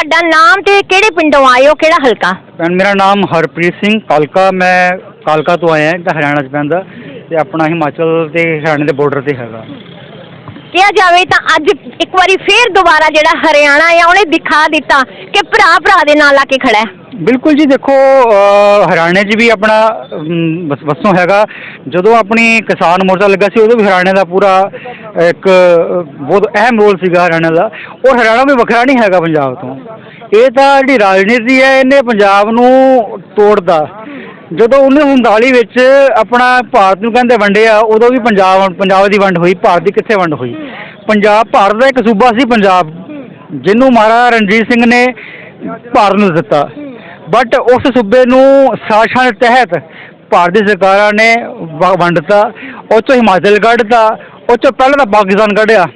ਤੁਹਾਡਾ ਨਾਮ ਤੇ ਕਿਹੜੇ ਪਿੰਡੋਂ ਆਏ ਹੋ? ਕਿਹੜਾ ਹਲਕਾ? ਭੈਣ, ਮੇਰਾ ਨਾਮ ਹਰਪ੍ਰੀਤ ਸਿੰਘ ਕਾਲਕਾ। ਮੈਂ ਕਾਲਕਾ ਤੋਂ ਆਇਆ ਜਿਹੜਾ ਹਰਿਆਣਾ 'ਚ ਪੈਂਦਾ। ਤੇ ਆਪਣਾ ਹਿਮਾਚਲ ਤੇ, ਹਰਿਆਣੇ ਦੇ ਬਾਰਡਰ ਤੇ ਹੈਗਾ। ਕਿਹਾ ਜਾਵੇ ਤਾਂ ਅੱਜ ਇੱਕ ਵਾਰੀ ਫੇਰ ਦੁਬਾਰਾ ਜਿਹੜਾ ਹਰਿਆਣਾ ਆ, ਉਹਨੇ ਦਿਖਾ ਦਿੱਤਾ ਕਿ ਭਰਾ ਭਰਾ ਦੇ ਨਾਲ ਆ ਕੇ ਖੜਾ ਹੈ। ਬਿਲਕੁਲ ਜੀ, ਦੇਖੋ ਹਰਿਆਣੇ 'ਚ ਵੀ ਆਪਣਾ ਵਸੋਂ ਹੈਗਾ। ਜਦੋਂ ਆਪਣੀ ਕਿਸਾਨ ਮੋਰਚਾ ਲੱਗਾ ਸੀ, ਉਦੋਂ ਵੀ ਹਰਿਆਣੇ ਦਾ ਪੂਰਾ ਇੱਕ ਬਹੁਤ ਅਹਿਮ ਰੋਲ ਸੀਗਾ ਹਰਿਆਣੇ ਦਾ। ਔਰ ਹਰਿਆਣਾ ਵੀ ਵੱਖਰਾ ਨਹੀਂ ਹੈਗਾ ਪੰਜਾਬ ਤੋਂ। ਇਹ ਤਾਂ ਜਿਹੜੀ ਰਾਜਨੀਤੀ ਹੈ, ਇਹਨੇ ਪੰਜਾਬ ਨੂੰ ਤੋੜਦਾ। ਜਦੋਂ 1939 ਵਿੱਚ ਆਪਣਾ ਭਾਰਤ ਨੂੰ ਕਹਿੰਦੇ ਵੰਡਿਆ ਉਦੋਂ ਵੀ ਪੰਜਾਬ ਪੰਜਾਬ ਦੀ ਵੰਡ ਹੋਈ, ਭਾਰਤ ਦੀ ਕਿੱਥੇ ਵੰਡ ਹੋਈ? ਪੰਜਾਬ, ਭਾਰਤ ਦਾ ਇੱਕ ਸੂਬਾ ਸੀ ਪੰਜਾਬ, ਜਿਹਨੂੰ ਮਹਾਰਾਜਾ ਰਣਜੀਤ ਸਿੰਘ ਨੇ ਭਾਰਤ ਨੂੰ ਦਿੱਤਾ। ਬਟ ਉਸ ਸੂਬੇ ਨੂੰ ਸਾਜ਼ਿਸ਼ਾਂ ਦੇ ਤਹਿਤ ਭਾਰਤ ਦੀ ਸਰਕਾਰਾਂ ਨੇ ਵ- ਵੰਡਤਾ ਉਹ 'ਚੋਂ ਹਿਮਾਚਲ ਕੱਢਤਾ ਉਹ 'ਚੋਂ ਪਹਿਲਾਂ ਤਾਂ ਪਾਕਿਸਤਾਨ ਕੱਢਿਆ।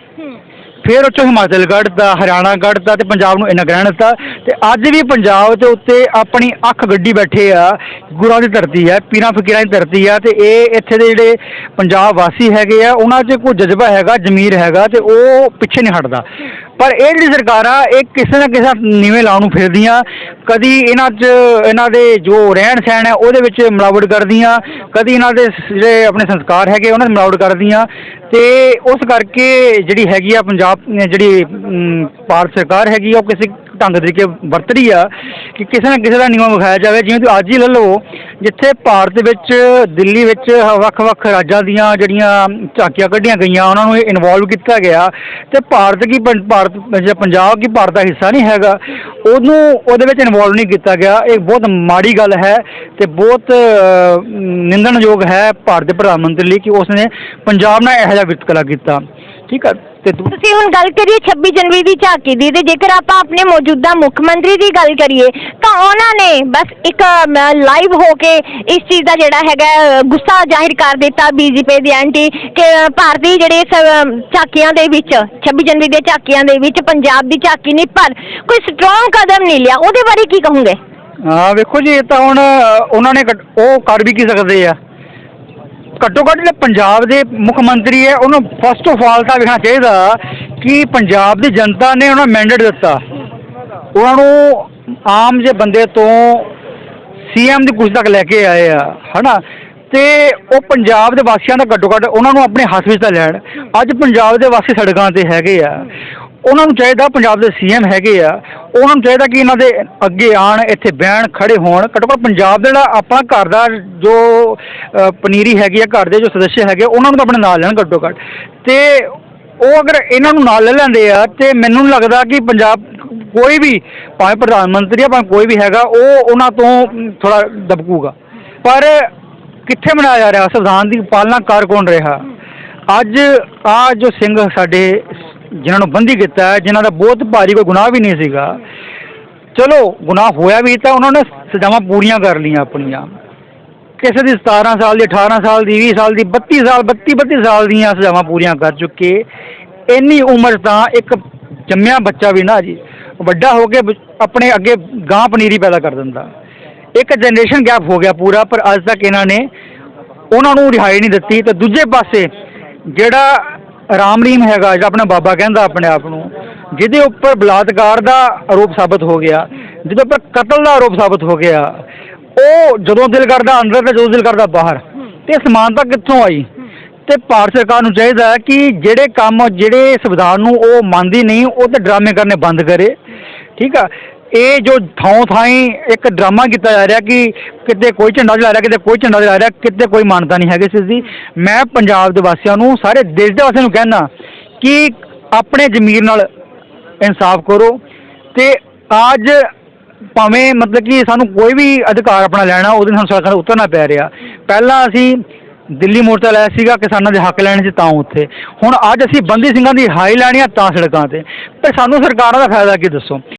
ਫਿਰ ਉਹ 'ਚੋਂ ਹਿਮਾਚਲ ਕੱਢਤਾ ਹਰਿਆਣਾ ਕੱਢਤਾ ਤੇ ਪੰਜਾਬ ਨੂੰ ਇਹਨਾਂ ਗ੍ਰਹਿਣ ਦਿੱਤਾ। ਤੇ ਅੱਜ ਵੀ ਪੰਜਾਬ ਦੇ ਉੱਤੇ ਆਪਣੀ ਅੱਖ ਗੱਡੀ ਬੈਠੇ ਆ, ਗੁਰਾਂ ਦੀ ਧਰਤੀ ਹੈ, ਪੀਰਾਂ ਫਕੀਰਾਂ ਦੀ ਧਰਤੀ ਆ ਤੇ ਇਹ ਇੱਥੇ ਦੇ ਜਿਹੜੇ ਪੰਜਾਬ ਵਾਸੀ ਹੈਗੇ ਆ, ਉਹਨਾਂ 'ਚ ਕੋਈ ਜਜ਼ਬਾ ਹੈਗਾ, ਜ਼ਮੀਰ ਹੈਗਾ ਤੇ ਉਹ ਪਿੱਛੇ ਨਹੀਂ ਹਟਦਾ। ਪਰ ਇਹ ਜਿਹੜੀ ਸਰਕਾਰ ਆ ਇਹ ਕਿਸੇ ਨਾ ਕਿਸੇ ਨੀਵੇਂ ਲਾਉਣ ਨੂੰ ਫਿਰਦੀਆਂ। ਕਦੀ ਇਹਨਾਂ 'ਚ, ਇਹਨਾਂ ਦੇ ਜੋ ਰਹਿਣ ਸਹਿਣ ਹੈ, ਉਹਦੇ ਵਿੱਚ ਮਿਲਾਵਟ ਕਰਦੀਆਂ। ਕਦੀ ਇਹਨਾਂ ਦੇ ਜਿਹੜੇ ਆਪਣੇ ਸੰਸਕਾਰ ਹੈਗੇ, ਉਹਨਾਂ 'ਚ ਮਿਲਾਵਟ ਕਰਦੀਆਂ। ਤੇ ਉਸ ਕਰਕੇ ਜਿਹੜੀ ਹੈਗੀ ਆ ਪੰਜਾਬ, ਜਿਹੜੀ ਭਾਰਤ ਸਰਕਾਰ ਹੈਗੀ ਆ, ਉਹ ਕਿਸੇ ਢੰਗ ਤਰੀਕੇ ਵਰਤ ਰਹੀ ਆ ਕਿ ਕਿਸੇ ਨਾ ਕਿਸੇ ਦਾ ਨਿਯਮ ਵਿਖਾਇਆ ਜਾਵੇ, ਜਿਵੇਂ ਕਿ ਅੱਜ ਹੀ ਲੈ ਲਓ, ਜਿੱਥੇ ਭਾਰਤ ਵਿੱਚ, ਦਿੱਲੀ ਵਿੱਚ ਵੱਖ-ਵੱਖ ਰਾਜਾਂ ਦੀਆਂ ਜਿਹੜੀਆਂ ਝਾਕੀਆਂ ਕੱਢੀਆਂ ਗਈਆਂ, ਉਹਨਾਂ ਨੂੰ ਇਨਵੋਲਵ ਕੀਤਾ ਗਿਆ ਤੇ ਭਾਰਤ ਕੀ ਪੰ- ਭਾਰਤ ਜਿਹੜਾ ਪੰਜਾਬ ਕੀ ਭਾਰਤ ਦਾ ਹਿੱਸਾ ਨਹੀਂ ਹੈਗਾ, ਉਹਨੂੰ, ਉਹਦੇ ਵਿੱਚ ਇਨਵੋਲਵ ਨਹੀਂ ਕੀਤਾ ਗਿਆ। ਇਹ ਬਹੁਤ ਮਾੜੀ ਗੱਲ ਹੈ ਤੇ ਬਹੁਤ ਨਿੰਦਣਯੋਗ ਹੈ ਭਾਰਤ ਦੇ ਪ੍ਰਧਾਨ ਮੰਤਰੀ ਲਈ ਕਿ ਉਸਨੇ ਪੰਜਾਬ ਨਾਲ ਇਹੋ ਜਿਹਾ ਵਿਤਕਰਾ ਕੀਤਾ। ਠੀਕ ਹੈ ਤੇ ਦੂ- ਤੁਸੀਂ ਹੁਣ ਗੱਲ ਕਰੀਏ 26 ਜਨਵਰੀ ਦੀ ਝਾਕੀ ਦੀ ਤੇ ਜੇਕਰ ਆਪਾਂ ਆਪਣੇ ਮੌਜੂਦਾ ਮੁੱਖ ਮੰਤਰੀ ਦੀ ਗੱਲ ਕਰੀਏ ਤਾਂ ਉਹਨਾਂ ਨੇ ਬਸ ਇੱਕ ਲਾਈਵ ਹੋ ਕੇ ਇਸ ਚੀਜ਼ ਦਾ ਜਿਹੜਾ ਹੈਗਾ ਅ, ਗੁੱਸਾ ਜ਼ਾਹਿਰ ਕਰ ਦਿੱਤਾ ਬੀਜੇਪੀ ਦੇ ਐਂਟੀ ਕਿ ਭਾਰਤੀ ਜਿਹੜੇ ਅ, ਝਾਕੀਆਂ ਦੇ ਵਿੱਚ 26 ਜਨਵਰੀ ਦੇ ਝਾਕੀਆਂ ਦੇ ਵਿੱਚ ਪੰਜਾਬ ਦੀ ਝਾਕੀ ਨਹੀਂ ਪਰ ਕੋਈ ਸਟਰੋਂਗ ਕਦਮ ਨਹੀਂ ਲਿਆ। ਉਹਦੇ ਬਾਰੇ ਕੀ ਕਹੋਗੇ? ਹਾਂ ਵੇਖੋ ਜੀ ਇਹ ਤਾਂ ਹੁਣ ਉਹਨਾਂ ਨੇ ਉਹ ਕਰ ਵੀ ਕੀ ਸਕਦੇ ਆ? ਘੱਟੋ ਘੱਟ ਜਿਹੜੇ ਪੰਜਾਬ ਦੇ ਮੁੱਖ ਮੰਤਰੀ ਹੈ, ਉਹਨੂੰ ਫਸਟ ਆਫ ਆਲ ਤਾਂ ਵੇਖਣਾ ਚਾਹੀਦਾ ਕਿ ਪੰਜਾਬ ਦੀ ਜਨਤਾ ਨੇ ਉਹਨਾਂ ਮੈਂਡੇਟ ਦਿੱਤਾ। ਉਹਨਾਂ ਨੂੰ ਆਮ ਜੇ ਬੰਦੇ ਤੋਂ ਸੀਐਮ ਦੀ ਕੁਰਸੀ ਤੱਕ ਲੈ ਕੇ ਆਏ ਆ, ਹਨਾ? ਤੇ ਉਹ ਪੰਜਾਬ ਦੇ ਵਾਸੀਆਂ ਦਾ ਘੱਟੋ ਘੱਟ ਉਹਨਾਂ ਨੂੰ ਆਪਣੇ ਹੱਥ ਵਿੱਚ ਤਾਂ ਲੈਣ। ਅੱਜ ਪੰਜਾਬ ਦੇ ਵਾਸੀ ਸੜਕਾਂ ਤੇ ਹੈਗੇ ਆ। ਉਹਨਾਂ ਨੂੰ ਚਾਹੀਦਾ ਪੰਜਾਬ ਦੇ ਸੀਐਮ ਹੈਗੇ ਆ। ਉਹਨਾਂ ਨੂੰ ਚਾਹੀਦਾ ਕਿ ਇਹਨਾਂ ਦੇ ਅੱਗੇ ਆਣ, ਇੱਥੇ ਬਹਿਣ, ਖੜੇ ਹੋਣ। ਘੱਟੋ ਘੱਟ ਪੰਜਾਬ ਦਾ ਜਿਹੜਾ ਆਪਣਾ ਘਰ ਦਾ ਜੋ ਪਨੀਰੀ ਹੈਗੀ ਆ, ਘਰ ਦੇ ਜੋ ਸਦੱਸਿਆ ਹੈਗੇ, ਉਹਨਾਂ ਨੂੰ ਤਾਂ ਆਪਣੇ ਨਾਲ ਲੈਣ ਘੱਟੋ ਘੱਟ। ਤੇ ਉਹ ਅਗਰ ਇਹਨਾਂ ਨੂੰ ਨਾਲ ਲੈ ਲੈਂਦੇ ਆ, ਤੇ ਮੈਨੂੰ ਨਹੀਂ ਲੱਗਦਾ ਕਿ ਪੰਜਾਬ ਕੋਈ ਵੀ, ਭਾਵੇਂ ਪ੍ਰਧਾਨ ਮੰਤਰੀ ਆ, ਭਾਵੇਂ ਕੋਈ ਵੀ ਹੈਗਾ, ਉਹ ਉਹਨਾਂ ਤੋਂ ਥੋੜਾ ਦਬਕੂਗਾ। ਪਰ ਕਿੱਥੇ ਮਨਾਇਆ ਜਾ ਰਿਹਾ? ਸੰਵਿਧਾਨ ਦੀ ਪਾਲਣਾ ਕਰ ਕੌਣ ਰਿਹਾ? ਅੱਜ ਆ ਜੋ ਸਿੰਘ ਸਾਡੇ ਜਿਨ੍ਹਾਂ ਨੂੰ ਬੰਦੀ ਕੀਤਾ, ਜਿਨ੍ਹਾਂ ਦਾ ਬਹੁਤ ਭਾਰੀ ਕੋਈ ਗੁਨਾਹ ਵੀ ਨਹੀਂ ਸੀਗਾ। ਚਲੋ, ਗੁਨਾਹ ਹੋਇਆ ਵੀ ਤਾਂ ਉਹਨਾਂ ਨੇ ਸਜ਼ਾਵਾਂ ਪੂਰੀਆਂ ਕਰ ਲਈਆਂ ਆਪਣੀਆਂ। ਕਿਸੇ ਦੀ 17 ਸਾਲ ਦੀ 18 ਸਾਲ ਦੀ 20 ਸਾਲ ਦੀ 32 ਸਾਲ 32 32 ਸਾਲ ਦੀਆਂ ਸਜ਼ਾਵਾਂ ਪੂਰੀਆਂ ਕਰ ਚੁੱਕੇ। ਇੰਨੀ ਉਮਰ ਤਾਂ ਇੱਕ ਜੰਮਿਆ ਬੱਚਾ ਵੀ ਨਾ ਜੀ, ਵੱਡਾ ਹੋ ਕੇ ਆਪਣੇ ਅੱਗੇ ਗਾਂ ਪਨੀਰੀ ਪੈਦਾ ਕਰ ਦਿੰਦਾ। ਇੱਕ ਜਨਰੇਸ਼ਨ ਗੈਪ ਹੋ ਗਿਆ ਪੂਰਾ, ਪਰ ਅੱਜ ਤੱਕ ਇਹਨਾਂ ਨੇ ਉਹਨਾਂ ਨੂੰ ਰਿਹਾਈ ਨਹੀਂ ਦਿੱਤੀ। ਤੇ ਦੂਜੇ ਪਾਸੇ ਜਿਹੜਾ ਰਾਮ ਰਹੀਮ ਹੈਗਾ ਜਿਹੜਾ ਆਪਣਾ ਬਾਬਾ ਕਹਿੰਦਾ ਆਪਣੇ ਆਪ ਨੂੰ, ਜਿਹਦੇ ਉੱਪਰ ਬਲਾਤਕਾਰ ਦਾ ਆਰੋਪ ਸਾਬਤ ਹੋ ਗਿਆ, ਜਿਹਦੇ ਉੱਪਰ ਕਤਲ ਦਾ ਆਰੋਪ ਸਾਬਤ ਹੋ ਗਿਆ, ਉਹ ਜਦੋਂ ਦਿਲ ਕਰਦਾ ਅੰਦਰ ਤੇ ਜਦੋਂ ਦਿਲ ਕਰਦਾ ਬਾਹਰ, ਤੇ ਸਮਾਨਤਾ ਕਿੱਥੋਂ ਆਈ? ਤੇ ਭਾਰਤ ਸਰਕਾਰ ਨੂੰ ਚਾਹੀਦਾ ਹੈ ਕਿ ਜਿਹੜੇ ਕੰਮ, ਜਿਹੜੇ ਸੰਵਿਧਾਨ ਨੂੰ ਉਹ ਮੰਨਦੀ ਨਹੀਂ, ਉਹ ਤੇ ਡਰਾਮੇ ਕਰਨੇ ਬੰਦ ਕਰੇ, ਠੀਕ ਆ? ਇਹ ਜੋ ਥਾਂ ਥਾਈ ਇੱਕ ਡਰਾਮਾ ਕੀਤਾ ਜਾ ਰਿਹਾ ਕਿ ਕਿਤੇ ਕੋਈ ਝੰਡਾ ਜਲਾ ਰਿਹਾ, ਕਿਤੇ ਕੋਈ ਝੰਡਾ ਜਲਾ ਰਿਹਾ, ਕਿਤੇ ਕੋਈ ਮਾਨਤਾ ਨਹੀਂ ਹੈਗੀ ਇਸ ਦੀ। ਮੈਂ ਪੰਜਾਬ ਦੇ ਵਾਸੀਆਂ ਨੂੰ, ਸਾਰੇ ਦੇਸ਼ ਦੇ ਵਾਸੀਆਂ ਨੂੰ ਕਹਿਣਾ ਕਿ ਆਪਣੇ ਜ਼ਮੀਰ ਨਾਲ ਇਨਸਾਫ ਕਰੋ ਤੇ ਅੱਜ ਭਾਵੇਂ ਮਤਲਬ ਕਿ ਸਾਨੂੰ ਕੋਈ ਵੀ ਅਧਿਕਾਰ ਆਪਣਾ ਲੈਣਾ, ਉਹਦੇ ਨਾਲ ਸਾਨੂੰ ਸਰਕਾਰ ਉਤਰਨਾ ਪੈ ਰਿਹਾ। ਪਹਿਲਾਂ ਅਸੀਂ ਦਿੱਲੀ ਮੋਰਚਾ ਲਾਇਆ ਸੀਗਾ, ਕਿਸਾਨਾਂ ਦੇ ਹੱਕ ਲੈਣ 'ਚ ਤਾਂ ਉੱਥੇ। ਹੁਣ ਅੱਜ ਅਸੀਂ ਬੰਦੀ ਸਿੰਘਾਂ ਦੀ ਹਾਈ ਲੈਣੀ ਆ ਤਾਂ ਸੜਕਾਂ ਤੇ। ਪਰ ਸਾਨੂੰ ਸਰਕਾਰਾਂ ਦਾ ਫਾਇਦਾ ਕੀ ਦੱਸੋ?